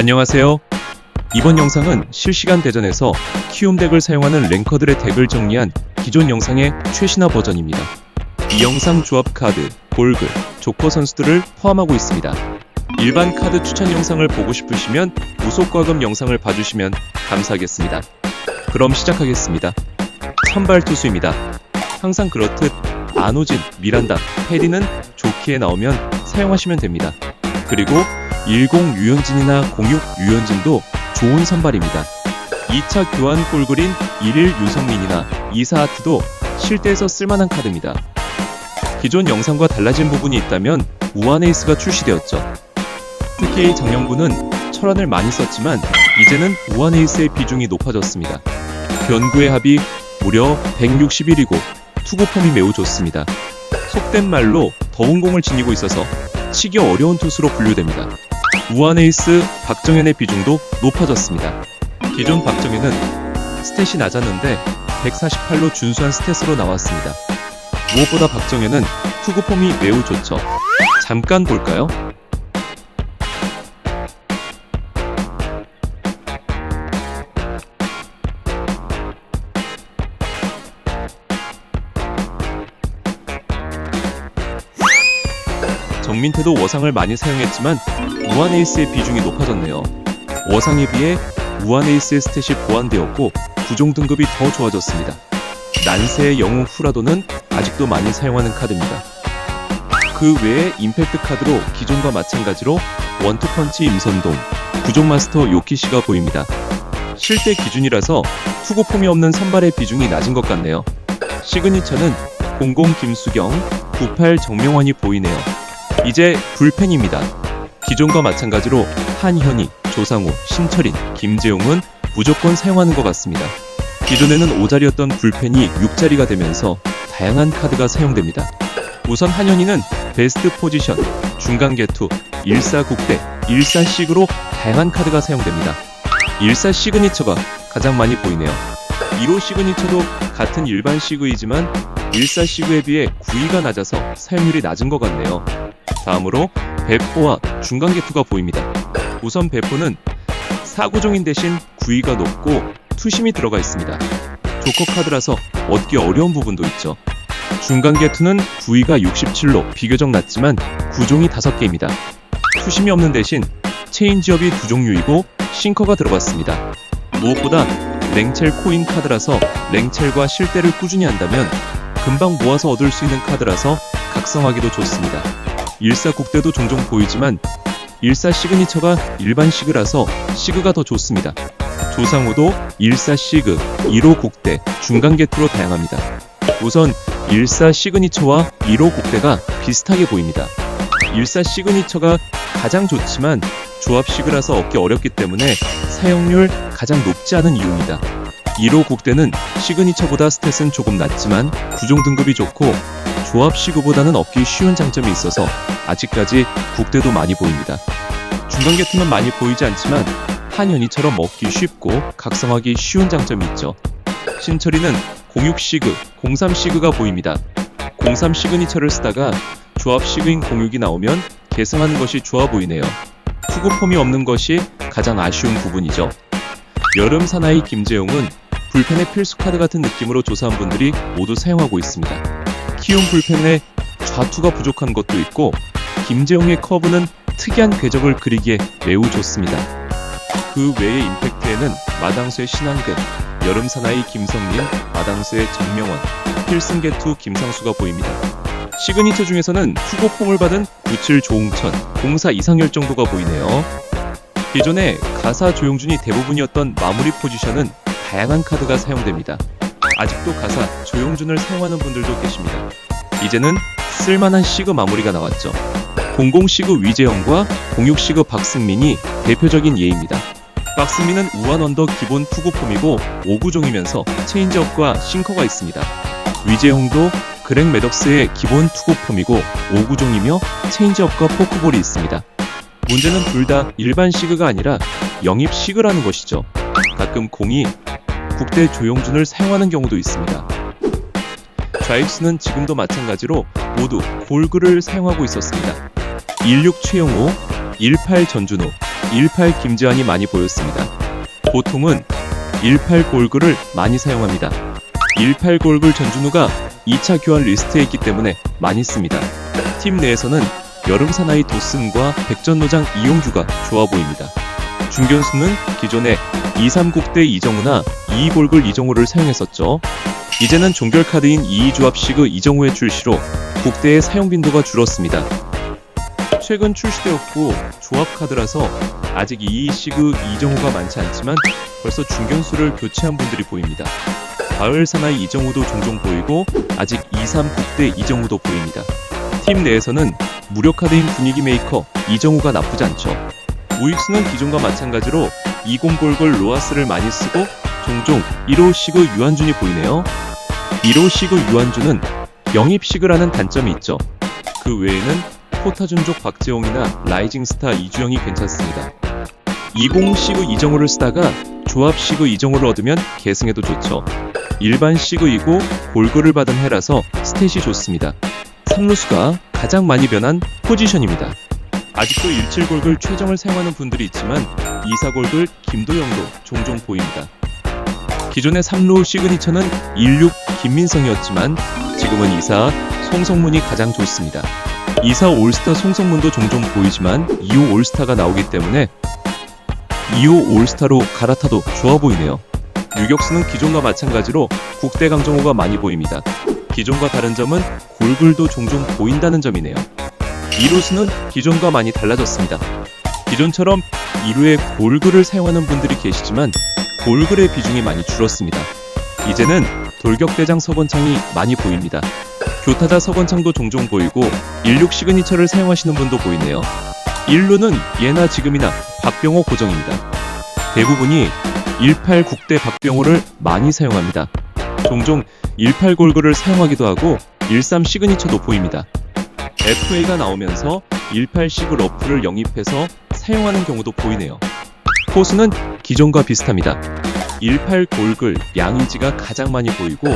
안녕하세요. 이번 영상은 실시간 대전에서 키움 덱을 사용하는 랭커들의 덱을 정리한 기존 영상의 최신화 버전입니다. 이 영상 조합 카드, 골글, 조커 선수들을 포함하고 있습니다. 일반 카드 추천 영상을 보고 싶으시면 무속과금 영상을 봐주시면 감사하겠습니다. 그럼 시작하겠습니다. 선발 투수입니다. 항상 그렇듯 아노진, 미란다, 페디는 좋기에 나오면 사용하시면 됩니다. 그리고 10 유현진이나 06 유현진도 좋은 선발입니다. 2차 교환 골그린 1일 유성민이나 2사 하트도 실대에서 쓸만한 카드입니다. 기존 영상과 달라진 부분이 있다면 우한 에이스가 출시되었죠. 특히 정영구는 철원을 많이 썼지만 이제는 우한 에이스의 비중이 높아졌습니다. 변구의 합이 무려 161이고 투구 폼이 매우 좋습니다. 속된 말로 더운 공을 지니고 있어서 치기 어려운 투수로 분류됩니다. 우한 에이스 박정현의 비중도 높아졌습니다. 기존 박정현은 스탯이 낮았는데 148로 준수한 스탯으로 나왔습니다. 무엇보다 박정현은 투구 폼이 매우 좋죠. 잠깐 볼까요? 정민태도 워상을 많이 사용했지만 우한 에이스의 비중이 높아졌네요. 워상에 비해 우한 에이스의 스탯이 보완되었고 구종 등급이 더 좋아졌습니다. 난세의 영웅 후라도는 아직도 많이 사용하는 카드입니다. 그 외에 임팩트 카드로 기존과 마찬가지로 원투펀치 임선동, 구종 마스터 요키시가 보입니다. 실대 기준이라서 투구 폼이 없는 선발의 비중이 낮은 것 같네요. 시그니처는 00 김수경, 98 정명환이 보이네요. 이제 불펜입니다. 기존과 마찬가지로 한현희, 조상우, 신철인, 김재용은 무조건 사용하는 것 같습니다. 기존에는 5자리였던 불펜이 6자리가 되면서 다양한 카드가 사용됩니다. 우선 한현희는 베스트 포지션, 중간 개투, 14 국대, 14 식으로 다양한 카드가 사용됩니다. 14 시그니처가 가장 많이 보이네요. 1호 시그니처도 같은 일반 시그이지만 14 시그에 비해 구위가 낮아서 사용률이 낮은 것 같네요. 다음으로 배포와 중간 개투가 보입니다. 우선 배포는 사구종인 대신 구위가 높고 투심이 들어가 있습니다. 조커 카드라서 얻기 어려운 부분도 있죠. 중간 개투는 구위가 67로 비교적 낮지만 구종이 5개입니다. 투심이 없는 대신 체인지업이 두 종류이고 싱커가 들어갔습니다. 무엇보다 랭첼 코인 카드라서 랭첼과 실대를 꾸준히 한다면 금방 모아서 얻을 수 있는 카드라서 각성하기도 좋습니다. 14 국대도 종종 보이지만 14 시그니처가 일반 시그라서 시그가 더 좋습니다. 조상우도 14 시그, 1호 국대, 중간 개투로 다양합니다. 우선 14 시그니처와 1호 국대가 비슷하게 보입니다. 14 시그니처가 가장 좋지만 조합 시그라서 얻기 어렵기 때문에 사용률 가장 높지 않은 이유입니다. 1호 국대는 시그니처보다 스탯은 조금 낮지만 구종 등급이 좋고 조합 시그보다는 얻기 쉬운 장점이 있어서 아직까지 국대도 많이 보입니다. 중간 개투는 많이 보이지 않지만 한현희처럼 먹기 쉽고 각성하기 쉬운 장점이 있죠. 신철이는 06 시그, 03 시그가 보입니다. 03 시그니처를 쓰다가 조합 시그인 06이 나오면 계승하는 것이 좋아 보이네요. 투구 폼이 없는 것이 가장 아쉬운 부분이죠. 여름 사나이 김재용은 불펜의 필수 카드 같은 느낌으로 조사한 분들이 모두 사용하고 있습니다. 키움 불펜의 좌투가 부족한 것도 있고 김재용의 커브는 특이한 궤적을 그리기에 매우 좋습니다. 그 외의 임팩트에는 마당수의 신한근, 여름 사나이 김성민, 마당수의 정명원, 필승 개투 김상수가 보입니다. 시그니처 중에서는 투고 폼을 받은 97 조홍천, 04 이상열 정도가 보이네요. 기존에 가사 조용준이 대부분이었던 마무리 포지션은 다양한 카드가 사용됩니다. 아직도 가사 조용준을 사용하는 분들도 계십니다. 이제는 쓸만한 시그 마무리가 나왔죠. 00 시그 위재영과 06 시그 박승민이 대표적인 예입니다. 박승민은 우한 언더 기본 투구 폼이고 5구종이면서 체인지업과 싱커가 있습니다. 위재영도 그렉 매덕스의 기본 투구 폼이고 5구종이며 체인지업과 포크볼이 있습니다. 문제는 둘 다 일반 시그가 아니라 영입 시그라는 것이죠. 가끔 공이 국대 조용준을 사용하는 경우도 있습니다. 좌익수는 지금도 마찬가지로 모두 골그를 사용하고 있었습니다. 16 최영호, 18 전준호, 18 김재환이 많이 보였습니다. 보통은 18 골글을 많이 사용합니다. 18 골글 전준우가 2차 교환 리스트에 있기 때문에 많이 씁니다. 팀 내에서는 여름 사나이 도슨과 백전노장 이용규가 좋아 보입니다. 중견수는 기존에 2-3국대 이정우나 2골글 이정우를 사용했었죠. 이제는 종결 카드인 2조합 시그 이정우의 출시로 국대의 사용 빈도가 줄었습니다. 최근 출시되었고 조합 카드라서 아직 2 시그 이정우가 많지 않지만 벌써 중견수를 교체한 분들이 보입니다. 가을 사나이 이정우도 종종 보이고 아직 2-3 국대 이정우도 보입니다. 팀 내에서는 무료 카드인 분위기 메이커 이정우가 나쁘지 않죠. 우익수는 기존과 마찬가지로 20골골 로아스를 많이 쓰고 종종 1호 시그 유한준이 보이네요. 1호 시그 유한준은 영입 시그라는 단점이 있죠. 그 외에는 포타준족 박재홍이나 라이징 스타 이주영이 괜찮습니다. 20 시그 이정우를 쓰다가 조합 시그 이정우를 얻으면 계승해도 좋죠. 일반 시그이고 골고를 받은 해라서 스탯이 좋습니다. 3루수가 가장 많이 변한 포지션입니다. 아직도 17골글 최정을 사용하는 분들이 있지만 24골글 김도영도 종종 보입니다. 기존의 3루 시그니처는 16 김민성이었지만 지금은 24 송성문이 가장 좋습니다. 24 올스타 송성문도 종종 보이지만 25 올스타가 나오기 때문에 25 올스타로 갈아타도 좋아 보이네요. 유격수는 기존과 마찬가지로 국대 강정호가 많이 보입니다. 기존과 다른 점은 골글도 종종 보인다는 점이네요. 2루수는 기존과 많이 달라졌습니다. 기존처럼 2루에 골글을 사용하는 분들이 계시지만 골글의 비중이 많이 줄었습니다. 이제는 돌격대장 서건창이 많이 보입니다. 교타자 서건창도 종종 보이고 16 시그니처를 사용하시는 분도 보이네요. 1루는 예나 지금이나 박병호 고정입니다. 대부분이 18 국대 박병호를 많이 사용합니다. 종종 18 골글을 사용하기도 하고 13 시그니처도 보입니다. FA가 나오면서 18 시그 러프를 영입해서 사용하는 경우도 보이네요. 포수는 기존과 비슷합니다. 18 골글 양의지가 가장 많이 보이고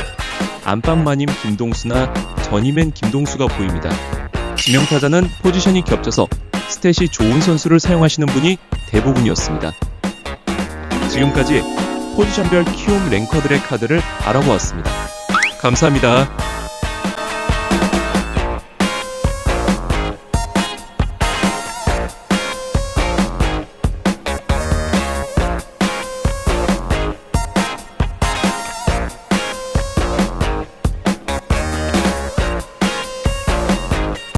안방마님 김동수나 전임엔 김동수가 보입니다. 지명타자는 포지션이 겹쳐서 스탯이 좋은 선수를 사용하시는 분이 대부분이었습니다. 지금까지 포지션별 키움 랭커들의 카드를 알아보았습니다. 감사합니다.